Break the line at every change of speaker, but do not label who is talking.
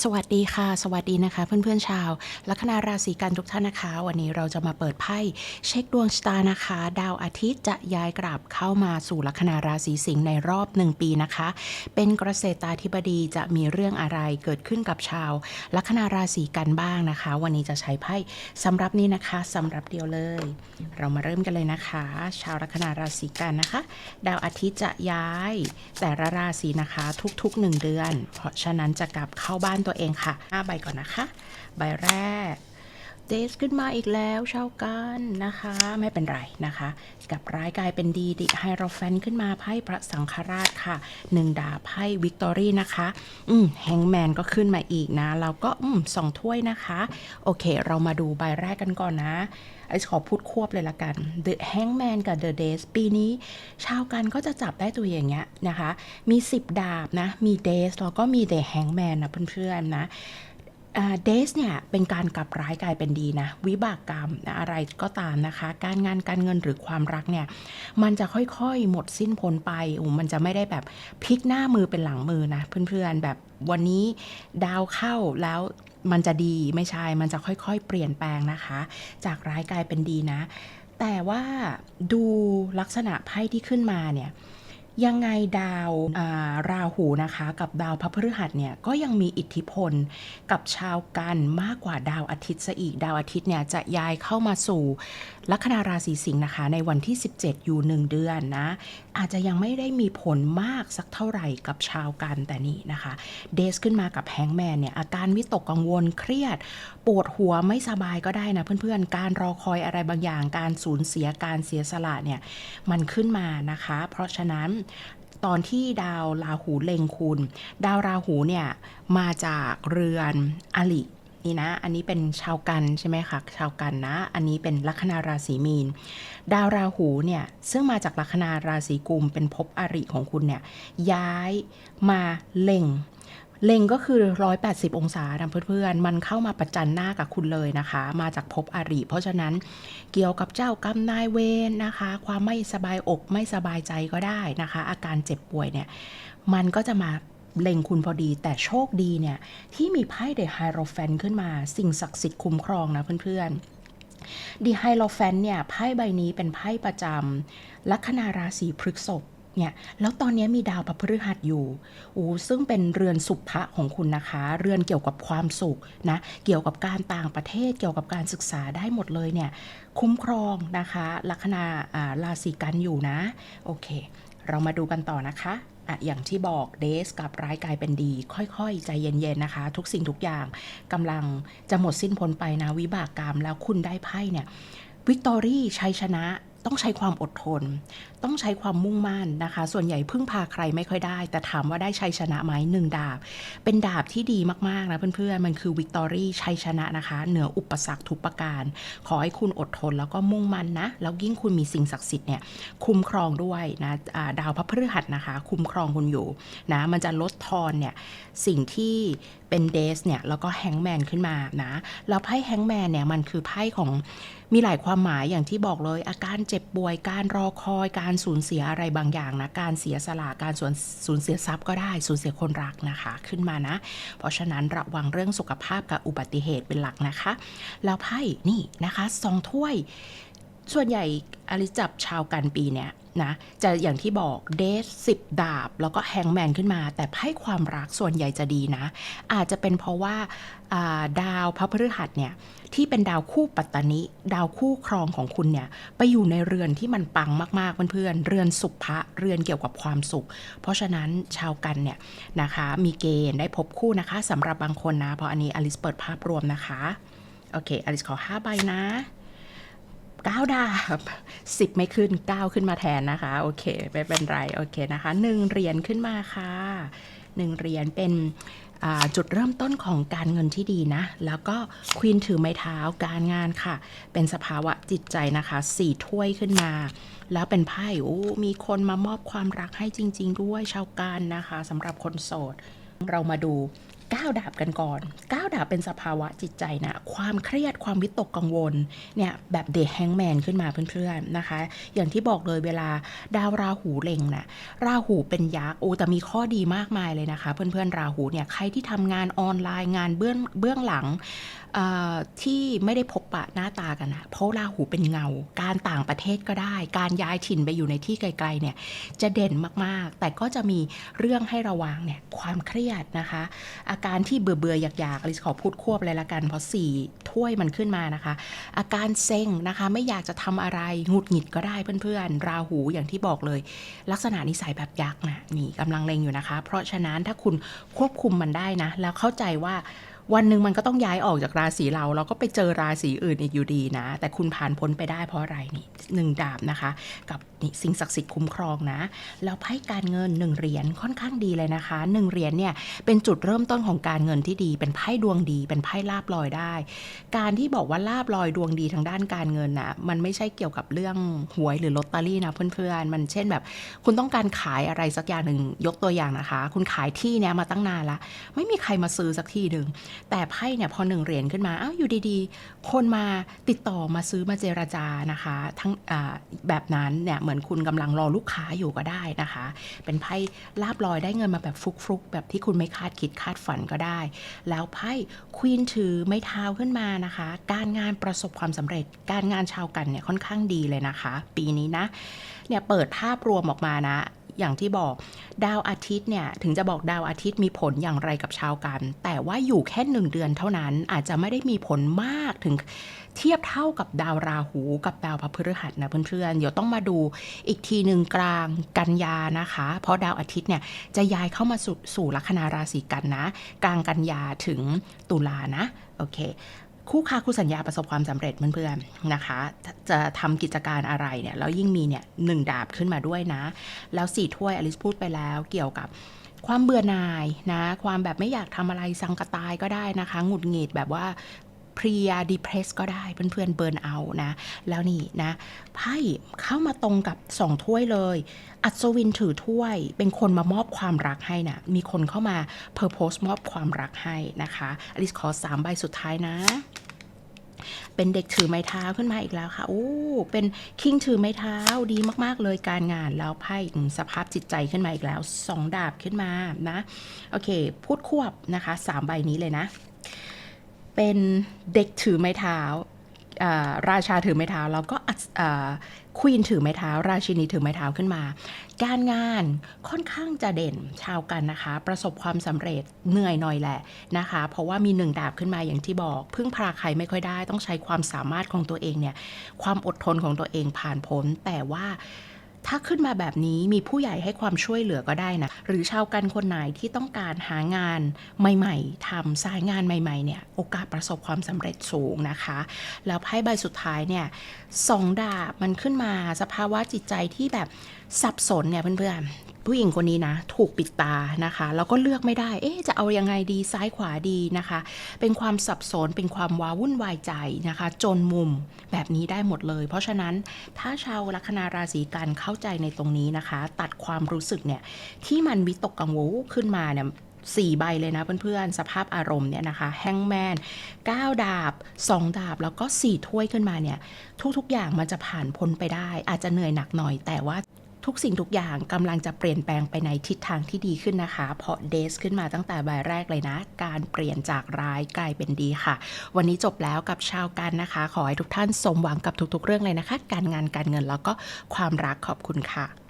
สวัสดีค่ะ สวัสดีนะคะ เพื่อนๆชาว ลัคนาราศีกันทุกท่านนะคะ วันนี้เราจะมาเปิดไพ่เช็คดวงชะตานะคะ ดาวอาทิตย์จะย้ายกลับเข้ามาสู่ลัคนาราศีสิงห์ในรอบหนึ่งปีนะคะ เป็นเกษตราธิบดีจะมีเรื่องอะไรเกิดขึ้นกับชาว ลัคนาราศีกันบ้างนะคะ วันนี้จะใช้ไพ่สำหรับนี้นะคะสำหรับเดียวเลย เรามาเริ่มกันเลยนะคะ ชาวลัคนาราศีกันนะคะ ดาวอาทิตย์จะย้ายแต่ละราศีนะคะทุกๆ 1 เดือน เพราะฉะนั้นจะกลับเข้าบ้านตัวเองค่ะ5ใบก่อนนะคะ ใบแรก เดสขึ้นมาอีกแล้วเช่ากันนะคะ ไม่เป็นไรนะคะ กับร้ายกลายเป็นดีดิไฮโรแฟนขึ้นมาไพ่พระสังฆราชค่ะหนึ่งดาบไพ่วิกตอรี่นะคะ อืมแฮงแมนก็ขึ้นมาอีกนะ เราก็อืมสองถ้วยนะคะ โอเค เรามาดูใบแรกกันก่อนนะไอขอพูดควบเลยละกัน The Hangman กับ The Days ปีนี้ ชาวกันก็จะจับได้ตัวอย่างเงี้ยนะคะ มี 10 ดาบนะ มี Days แล้วก็มี The Hangman นะเพื่อนๆนะ เดสเนี่ยเป็นการกลับร้ายกลายเป็นดีนะ วิบากกรรมนะอะไรก็ตามนะคะ การงานการเงินหรือความรักเนี่ย มันจะค่อยๆ หมดสิ้นพ้นไปโอ้มันจะไม่ได้แบบพลิกหน้ามือเป็นหลังมือนะ เพื่อนๆแบบวันนี้ดาวเข้าแล้วมันจะดีไม่ใช่ มันจะค่อยๆ เปลี่ยนแปลงนะคะ จากร้ายกลายเป็นดีนะ แต่ว่าดูลักษณะไพ่ที่ขึ้นมาเนี่ย ยังไงดาวาราหูนะคะกับดาวพระพฤหัสเนี่ยก็ยังมีอิทธิพลกับชาวกันมากกว่าดาวอาทิตย์ซะอีกดาวอาทิตย์เนี่ยจะย้ายเข้ามาสู่ลัคนาราศีสิงห์นะคะ ในวันที่ 17 อยู่ 1 เดือนนะอาจจะยังไม่ได้มีผลมากสักเท่าไหร่กับชาวกันแต่นี่นะคะเดสขึ้นมากับแฮงแมนเนี่ยอาการวิตกกังวลเครียด ปวดหัวไม่สบายก็ได้นะเพื่อนๆ การรอคอยอะไรบางอย่าง การสูญเสียการเสียสละเนี่ยมันขึ้นมานะคะ เพราะฉะนั้นตอนที่ดาวราหูเล็งคุณ ดาวราหูเนี่ยมาจากเรือนอลิ นี่นะ อันนี้เป็นชาวกันใช่ไหมคะ ชาวกันนะ อันนี้เป็นลัคนาราศีมีน ดาวราหูเนี่ยซึ่งมาจากลัคนาราศีกุมเป็นภพอริของคุณเนี่ยย้ายมาเล็งเล็งก็คือ 180 องศานะเพื่อนๆ มันเข้ามาประจันหน้ากับคุณเลยนะคะ มาจากภพอริ เพราะฉะนั้นเกี่ยวกับเจ้ากรรมนายเวรนะคะ ความไม่สบายอกไม่สบายใจก็ได้นะคะ อาการเจ็บป่วยเนี่ย มันก็จะมา เล็งคุณพอดี แต่โชคดีเนี่ย ที่มีไพ่เดไฮโรแฟนขึ้นมา สิ่งศักดิ์สิทธิ์คุ้มครองนะเพื่อนๆดีไฮโรแฟนเนี่ยไพ่ใบนี้เป็นไพ่ประจำลัคนาราศีพฤษภเนี่ยแล้วตอนนี้มีดาวพระพฤหัสอยู่อ้ซึ่งเป็นเรือนสุภะของคุณนะคะ เรือนเกี่ยวกับความสุขนะ เกี่ยวกับการต่างประเทศ เกี่ยวกับการศึกษาได้หมดเลยเนี่ย คุ้มครองนะคะ ลัคนาราศีกันอยู่นะ โอเค เรามาดูกันต่อนะคะ อะอย่างที่บอกเดสกับร้ายกลายเป็นดี ค่อยๆ ใจเย็นๆนะคะ ทุกสิ่งทุกอย่างกำลังจะหมดสิ้นพ้นไปนะวิบากกรรมแล้วคุณได้ไพ่เนี่ยวิกตอรี่ชัยชนะ ต้องใช้ความอดทน ต้องใช้ความมุ่งมั่นนะคะ ส่วนใหญ่พึ่งพาใครไม่ค่อยได้ แต่ถามว่าได้ชัยชนะไหมหนึ่งดาบ เป็นดาบที่ดีมากๆนะเพื่อนๆ มันคือวิกตอรี่ชัยชนะนะคะ เหนืออุปสรรคทุกประการ ขอให้คุณอดทนแล้วก็มุ่งมั่นนะ แล้วยิ่งคุณมีสิ่งศักดิ์สิทธิ์เนี่ยคุ้มครองด้วยนะดาวพระพฤหัสนะคะ คุ้มครองคุณอยู่นะมันจะลดทอนเนี่ยสิ่งที่เป็นเดสเนี่ยแล้วก็แฮงแมนขึ้นมานะแล้วไพ่แฮงแมนเนี่ยมันคือไพ่ของ มีหลายความหมายอย่างที่บอกเลย อาการเจ็บป่วยการรอคอยการสูญเสียอะไรบางอย่างนะการเสียสละการสูญสูญเสียทรัพย์ก็ได้สูญเสียคนรักนะคะ ขึ้นมานะ เพราะฉะนั้นระวังเรื่องสุขภาพกับอุบัติเหตุเป็นหลักนะคะ แล้วไพ่นี่นะคะสองถ้วยส่วนใหญ่อริจับชาวกันปีเนี่ย นะจะอย่างที่บอกเดสสิบดาบ แล้วก็แฮงแมนขึ้นมา แต่ไพ่ความรักส่วนใหญ่จะดีนะ อาจจะเป็นเพราะว่าดาวพระพฤหัสเนี่ยที่เป็นดาวคู่ปัตตานิ ดาวคู่ครองของคุณเนี่ยไปอยู่ในเรือนที่มันปังมากๆเพื่อนๆเรือนสุภะเรือนเกี่ยวกับความสุข เพราะฉะนั้นชาวกันเนี่ยนะคะมีเกณฑ์ได้พบคู่นะคะสำหรับบางคนนะเพราะอันนี้อลิสเปิดภาพรวมนะคะโอเคอลิสขอ5ใบนะ 9 ดาบ 10 ไม่ขึ้น 9 ขึ้นมาแทนนะคะ โอเค ไม่เป็นไร โอเคนะคะ 1 เหรียญขึ้นมาค่ะ 1 เหรียญเป็นจุดเริ่มต้นของการเงินที่ดีนะ แล้วก็ควีนถือไม้เท้าการงานค่ะ เป็นสภาวะจิตใจนะคะสี่ถ้วยขึ้นมา แล้วเป็นไพ่โอ้มีคนมามอบความรักให้จริง ๆ ด้วยชาวการนะคะสำหรับคนโสด เรามาดู ก้าวดาบกันก่อนก้าวดาบเป็นสภาวะจิตใจนะ ความเครียดความวิตกกังวลเนี่ยแบบเดแฮงแมนขึ้นมาเพื่อนๆนะคะ อย่างที่บอกเลยเวลาดาวราหูเล็งนะราหูเป็นยักษ์โอ้แต่มีข้อดีมากมายเลยนะคะ เพื่อนๆราหูเนี่ยใครที่ทำงานออนไลน์งานเบื้องเบื้องหลังที่ไม่ได้พบปะหน้าตากันนะเพราะราหูเป็นเงา การต่างประเทศก็ได้ การย้ายถิ่นไปอยู่ในที่ไกลๆเนี่ยจะเด่นมากๆ แต่ก็จะมีเรื่องให้ระวังเนี่ยความเครียดนะคะ อาการที่เบื่อเบื่อๆอยากๆอลิสขอพูดควบเลยละกันเพราะสี่ถ้วยมันขึ้นมานะคะ อาการเซ็งนะคะไม่อยากจะทำอะไรหงุดหงิดก็ได้เพื่อนๆ ราหูอย่างที่บอกเลย ลักษณะนิสัยแบบยักษ์นะนี่กำลังเลงอยู่นะคะ เพราะฉะนั้นถ้าคุณควบคุมมันได้นะ แล้วเข้าใจว่า วันหนึ่งมันก็ต้องย้ายออกจากราศีเราเราก็ไปเจอราศีอื่นอีกอยู่ดีนะ แต่คุณผ่านพ้นไปได้เพราะอะไรนี่หนึ่งดาบนะคะ กับสิ่งศักดิ์สิทธิ์คุ้มครองนะ แล้วไพ่การเงินหนึ่งเหรียญค่อนข้างดีเลยนะคะหนึ่งเหรียญเนี่ยเป็นจุดเริ่มต้นของการเงินที่ดี เป็นไพ่ดวงดี เป็นไพ่ลาบลอยได้ การที่บอกว่าลาบลอยดวงดีทางด้านการเงินน่ะมันไม่ใช่เกี่ยวกับเรื่องหวยหรือลอตเตอรี่นะเพื่อนๆมันเช่นแบบ คุณต้องการขายอะไรสักอย่างหนึ่งยกตัวอย่างนะคะ คุณขายที่เนี่ยมาตั้งนานละไม่มีใครมาซื้อสักทีหนึ่งแต่ไพ่เนี่ยพอหนึ่งเหรียญขึ้นมาอ้าวอยู่ดีๆ คนมาติดต่อมาซื้อมาเจรจานะคะ ทั้งแบบนั้นเนี่ยเหมือนคุณกำลังรอลูกค้าอยู่ก็ได้นะคะ เป็นไพ่ลาบลอยได้เงินมาแบบฟุกๆ แบบที่คุณไม่คาดคิดคาดฝันก็ได้ แล้วไพ่ควีนถือไม้เท้าขึ้นมานะคะ การงานประสบความสำเร็จ การงานชาวกันเนี่ยค่อนข้างดีเลยนะคะ ปีนี้นะเนี่ยเปิดภาพรวมออกมานะ อย่างที่บอกดาวอาทิตย์เนี่ยถึงจะบอกดาวอาทิตย์มีผลอย่างไรกับชาวกัน แต่ว่าอยู่แค่หนึ่งเดือนเท่านั้นอาจจะไม่ได้มีผลมากถึงเทียบเท่ากับดาวราหูกับดาวพระพฤหัสนะเพื่อนๆ เดี๋ยวต้องมาดูอีกทีหนึ่งกลางกันยานะคะ เพราะดาวอาทิตย์เนี่ยจะย้ายเข้ามาสู่สลัคนาราศีกันนะ กลางกันยาถึงตุลานะ โอเค คู่ค้าคู่สัญญาประสบความสำเร็จเพื่อนๆนะคะ จะทำกิจการอะไรเนี่ยแล้วยิ่งมีเนี่ยหนึ่งดาบขึ้นมาด้วยนะ แล้วสี่ถ้วยอลิสพูดไปแล้วเกี่ยวกับความเบื่อหน่ายนะ ความแบบไม่อยากทำอะไรสังกตายก็ได้นะคะ หงุดหงิดแบบว่า เพลียดีเพรสก็ได้เพื่อนๆเบิร์นเอานะ แล้วนี่นะไพ่เข้ามาตรงกับสองถ้วยเลย อัศวินถือถ้วย เป็นคนมามอบความรักให้นะมีคนเข้ามาเพอร์โพสมอบความรักให้นะคะอลิสขอสามใบสุดท้ายนะเป็นเด็กถือไม้เท้าขึ้นมาอีกแล้วค่ะ โอ้ เป็นคิงถือไม้เท้าดีมาก ๆ เลยการงานแล้วไพ่สภาพจิตใจขึ้นมาอีกแล้วสองดาบขึ้นมานะ โอเค พูดควบนะคะสามใบนี้เลยนะ เป็นเด็กถือไม้เท้าราชาถือไม้เท้าแล้วก็ควีนถือไม้เท้า ราชินีถือไม้เท้าขึ้นมา การงานค่อนข้างจะเด่นชาวกันนะคะ ประสบความสำเร็จเหนื่อยหน่อยแหละนะคะ เพราะว่ามีหนึ่งดาบขึ้นมาอย่างที่บอก พึ่งพาใครไม่ค่อยได้ ต้องใช้ความสามารถของตัวเองเนี่ยความอดทนของตัวเองผ่านพ้นแต่ว่า ถ้าขึ้นมาแบบนี้มีผู้ใหญ่ให้ความช่วยเหลือก็ได้นะ หรือชาวกันคนไหนที่ต้องการหางานใหม่ๆทำสายงานใหม่ๆเนี่ยโอกาสประสบความสำเร็จสูงนะคะ แล้วไพ่ใบสุดท้ายเนี่ยสองดาบมันขึ้นมาสภาวะจิตใจที่แบบ สับสนเนี่ยเพื่อนๆ ผู้หญิงคนนี้นะ ถูกปิดตานะคะ แล้วก็เลือกไม่ได้ เอ๊จะเอายังไงดีซ้ายขวาดีนะคะ เป็นความสับสนเป็นความว้าวุ่นวายใจนะคะ จนมุมแบบนี้ได้หมดเลย เพราะฉะนั้นถ้าชาวลัคนาราศีกันเข้าใจในตรงนี้นะคะ ตัดความรู้สึกเนี่ยที่มันวิตกกังวลขึ้นมาเนี่ยสี่ใบเลยนะเพื่อนๆ สภาพอารมณ์เนี่ยนะคะแฮงแมน9ดาบ 2 ดาบแล้วก็ 4 ถ้วยขึ้นมาเนี่ย ทุกๆอย่างมันจะผ่านพ้นไปได้ อาจจะเหนื่อยหนักหน่อย แต่ว่า ทุกสิ่งทุกอย่างกำลังจะเปลี่ยนแปลงไปในทิศทางที่ดีขึ้นนะคะ เพราะเดสขึ้นมาตั้งแต่ใบแรกเลยนะ การเปลี่ยนจากร้ายกลายเป็นดีค่ะ วันนี้จบแล้วกับชาวกันนะคะ ขอให้ทุกท่านสมหวังกับทุกๆ เรื่องเลยนะคะ การงานการเงินแล้วก็ความรักขอบคุณค่ะ